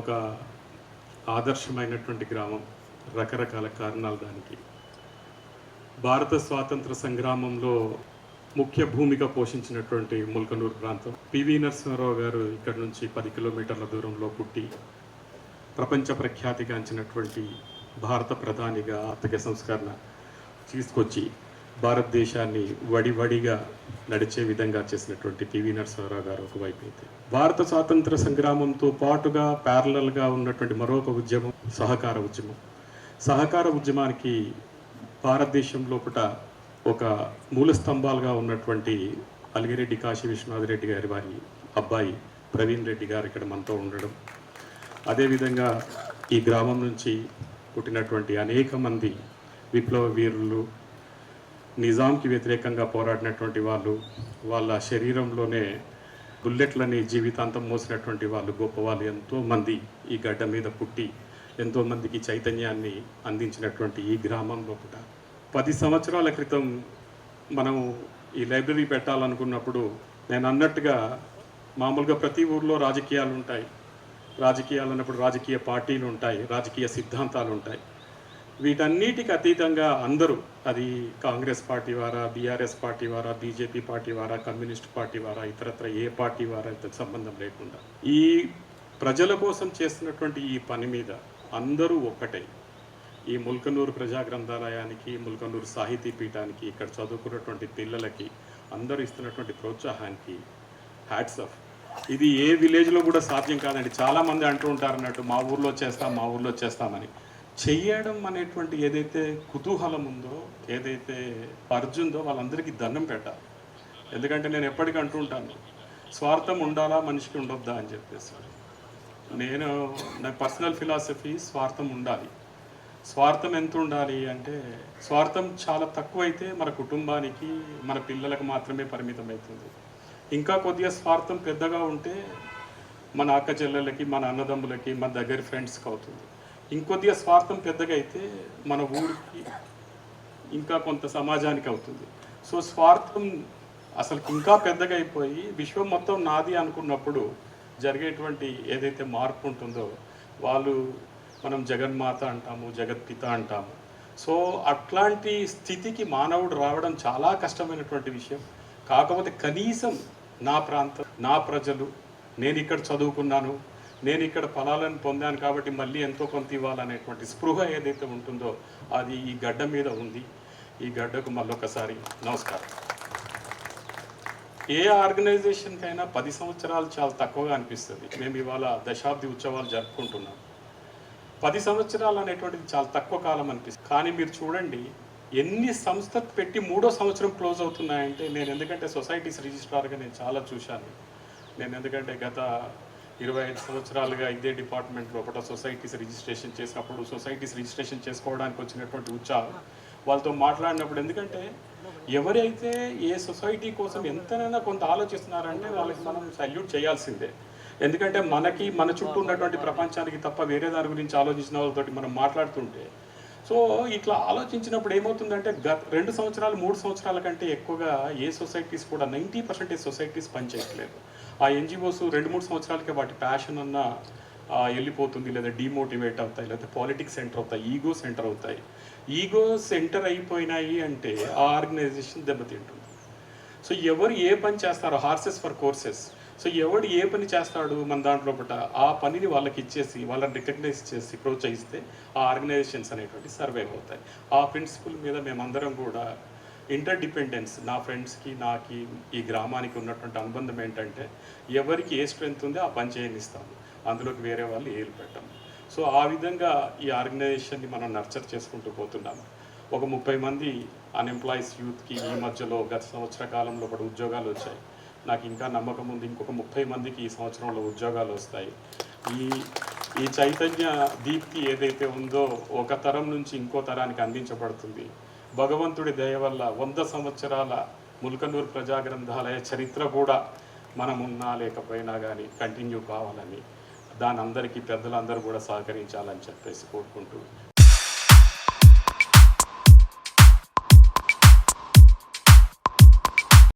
ఒక ఆదర్శమైనటువంటి గ్రామం రకరకాల కారణాలు దానికి. భారత స్వాతంత్ర సంగ్రామంలో ముఖ్య భూమిక పోషించినటువంటి ముల్కనూరు ప్రాంతం. పివి నరసింహారావు గారు ఇక్కడ నుంచి పది కిలోమీటర్ల దూరంలో పుట్టి ప్రపంచ ప్రఖ్యాతిగాంచినటువంటి భారత ప్రధానిగా ఆర్థిక సంస్కరణ తీసుకొచ్చి భారతదేశాన్ని వడివడిగా నడిచే విధంగా చేసినటువంటి పివి నరసింహారావు గారు ఒకవైపు అయితే. భారత స్వాతంత్ర సంగ్రామంతో పాటుగా ప్యారలల్గా ఉన్నటువంటి మరొక ఉద్యమం సహకార ఉద్యమం. సహకార ఉద్యమానికి భారతదేశం లోపల ఒక మూల స్తంభాలుగా ఉన్నటువంటి అలిగిరెడ్డి కాశీ విశ్వనాథ్ రెడ్డి గారి వారి అబ్బాయి ప్రవీణ్ రెడ్డి గారు ఇక్కడ మనతో ఉండడం. అదేవిధంగా ఈ గ్రామం నుంచి పుట్టినటువంటి అనేక మంది విప్లవ వీరులు నిజాంకి వ్యతిరేకంగా పోరాడినటువంటి వాళ్ళు వాళ్ళ శరీరంలోనే బుల్లెట్లని జీవితాంతం మోసినటువంటి వాళ్ళు గొప్ప వాళ్ళు ఎంతో మంది ఈ గడ్డ మీద పుట్టి ఎంతో మందికి చైతన్యాన్ని అందించినటువంటి ఈ గ్రామం లోపల. పది సంవత్సరాల క్రితం మనం ఈ లైబ్రరీ పెట్టాలనుకున్నప్పుడు నేను అన్నట్టుగా మామూలుగా ప్రతి ఊర్లో రాజకీయాలు ఉంటాయి. రాజకీయాలు అన్నప్పుడు రాజకీయ పార్టీలు ఉంటాయి రాజకీయ సిద్ధాంతాలు ఉంటాయి. వీటన్నిటికి అతీతంగా అందరూ అది కాంగ్రెస్ పార్టీ వారా బీఆర్ఎస్ పార్టీ వారా బీజేపీ పార్టీ వారా కమ్యూనిస్ట్ పార్టీ వారా ఇతరత్ర ఏ పార్టీ వారా ఇతర సంబంధం లేకుండా. ఈ ప్రజల కోసం చేస్తున్నటువంటి ఈ పని మీద అందరూ ఒక్కటే. ఈ ముల్కనూరు ప్రజా గ్రంథాలయానికి ముల్కనూరు సాహితీ పీఠానికి ఇక్కడ చదువుకున్నటువంటి పిల్లలకి అందరూ ఇస్తున్నటువంటి ప్రోత్సాహానికి హ్యాట్స్ ఆఫ్ ఇది ఏ విలేజ్లో కూడా సాధ్యం కాదండి. చాలామంది అంటూ ఉంటారు అన్నట్టు మా ఊర్లో చేస్తాం మా ఊర్లో చేస్తామని. చెయ్యడం అనేటువంటి ఏదైతే కుతూహలం ఉందో ఏదైతే అర్జుందో వాళ్ళందరికీ దండం పెట్టాలి. ఎందుకంటే నేను ఎప్పటికీ అంటూ ఉంటాను స్వార్థం ఉండాలా మనిషికి ఉండొద్దా అని చెప్పేసి. నేను నా పర్సనల్ ఫిలాసఫీ స్వార్థం ఉండాలి. స్వార్థం ఎంత ఉండాలి అంటే స్వార్థం చాలా తక్కువైతే మన కుటుంబానికి మన పిల్లలకు మాత్రమే పరిమితం అవుతుంది ఇంకా కొద్దిగా స్వార్థం పెద్దగా ఉంటే మన అక్క చెల్లెళ్ళకి మన అన్నదమ్ములకి మన దగ్గర ఫ్రెండ్స్కి అవుతుంది. ఇంకొద్దిగా స్వార్థం పెద్దగా అయితే మన ఊరికి ఇంకా కొంత సమాజానికి అవుతుంది. సో స్వార్థం అసలు ఇంకా పెద్దగా అయిపోయి విశ్వం మొత్తం నాది అనుకున్నప్పుడు జరిగేటువంటి ఏదైతే మార్పు ఉంటుందో వాళ్ళు మనం జగన్మాత అంటాము జగత్పిత అంటాము. సో అట్లాంటి స్థితికి మానవుడు రావడం చాలా కష్టమైనటువంటి విషయం. కాకపోతే కనీసం నా ప్రాంతం నా ప్రజలు నేను ఇక్కడ చదువుకున్నాను నేను ఇక్కడ ఫలాలను పొందాను కాబట్టి మళ్ళీ ఎంతో కొంత ఇవ్వాలనేటువంటి స్పృహ ఏదైతే ఉంటుందో అది ఈ గడ్డ మీద ఉంది. ఈ గడ్డకు మళ్ళొకసారి నమస్కారం. ఏ ఆర్గనైజేషన్కైనా పది సంవత్సరాలు చాలా తక్కువగా అనిపిస్తుంది. మేము ఇవాళ దశాబ్ది ఉత్సవాలు జరుపుకుంటున్నాం. పది సంవత్సరాలు అనేటువంటిది చాలా తక్కువ కాలం అనిపిస్తుంది. కానీ మీరు చూడండి ఎన్ని సంస్థలు పెట్టి మూడో సంవత్సరం క్లోజ్ అవుతున్నాయంటే నేను ఎందుకంటే సొసైటీస్ రిజిస్ట్రార్గా నేను చాలా చూశాను. నేను ఎందుకంటే గత ఇరవై ఐదు సంవత్సరాలుగా ఇదే డిపార్ట్మెంట్ లోపల సొసైటీస్ రిజిస్ట్రేషన్ చేసినప్పుడు సొసైటీస్ రిజిస్ట్రేషన్ చేసుకోవడానికి వచ్చినటువంటి ఉత్సాహం వాళ్ళతో మాట్లాడినప్పుడు ఎందుకంటే ఎవరైతే ఏ సొసైటీ కోసం ఎంతనైనా కొంత ఆలోచిస్తున్నారంటే వాళ్ళకి మనం సల్యూట్ చేయాల్సిందే. ఎందుకంటే మనకి మన చుట్టూ ఉన్నటువంటి ప్రపంచానికి తప్ప వేరే దాని గురించి ఆలోచించిన వాళ్ళతోటి మనం మాట్లాడుతుంటే. సో ఇట్లా ఆలోచించినప్పుడు ఏమవుతుందంటే గత రెండు సంవత్సరాలు మూడు సంవత్సరాల కంటే ఎక్కువగా ఏ సొసైటీస్ కూడా నైంటీ పర్సెంటేజ్ సొసైటీస్ పనిచేయట్లేదు. ఆ ఎన్జిఓస్ రెండు మూడు సంవత్సరాలకే వాటి ప్యాషన్ అన్న వెళ్ళిపోతుంది. లేదా డిమోటివేట్ అవుతాయి. లేదా పాలిటిక్స్ సెంటర్ అవుతాయి. ఈగో సెంటర్ అవుతాయి. ఈగో సెంటర్ అయిపోయినాయి అంటే ఆ ఆర్గనైజేషన్ దెబ్బతింటుంది. సో ఎవరు ఏ పని చేస్తారో హార్సెస్ ఫర్ కోర్సెస్ సో ఎవడు ఏ పని చేస్తాడు మన దాంట్లో పట ఆ పనిని వాళ్ళకి ఇచ్చేసి వాళ్ళని రికగ్నైజ్ చేసి ప్రోత్సహిస్తే ఆ ఆర్గనైజేషన్స్ అనేటువంటి సర్వైవ్ అవుతాయి. ఆ ప్రిన్సిపల్ మీద మేమందరం కూడా ఇంటర్ డిపెండెన్స్ నా ఫ్రెండ్స్కి నాకి ఈ గ్రామానికి ఉన్నటువంటి అనుబంధం ఏంటంటే ఎవరికి ఏ స్ట్రెంత్ ఉందో ఆ పని చేయనిస్తాము. అందులోకి వేరే వాళ్ళు ఏలు పెట్టాము. సో ఆ విధంగా ఈ ఆర్గనైజేషన్ని మనం నర్చర్ చేసుకుంటూ పోతున్నాము. ఒక ముప్పై మంది అన్ఎంప్లాయీస్ యూత్కి ఈ మధ్యలో గత సంవత్సర కాలంలో కూడా ఉద్యోగాలు వచ్చాయి. నాకు ఇంకా నమ్మకం ఉంది. ఇంకొక ముప్పై మందికి ఈ సంవత్సరంలో ఉద్యోగాలు వస్తాయి. ఈ ఈ చైతన్య దీప్తి ఏదైతే ఉందో ఒక తరం నుంచి ఇంకో తరానికి అందించబడుతుంది. భగవంతుడి దయ వల్ల వంద సంవత్సరాల ముల్కనూరు ప్రజా గ్రంథాలయ చరిత్ర కూడా మనం ఉన్నా లేకపోయినా కానీ కంటిన్యూ కావాలని దాని అందరికీ పెద్దలందరూ కూడా సహకరించాలని చెప్పేసి కోరుకుంటూ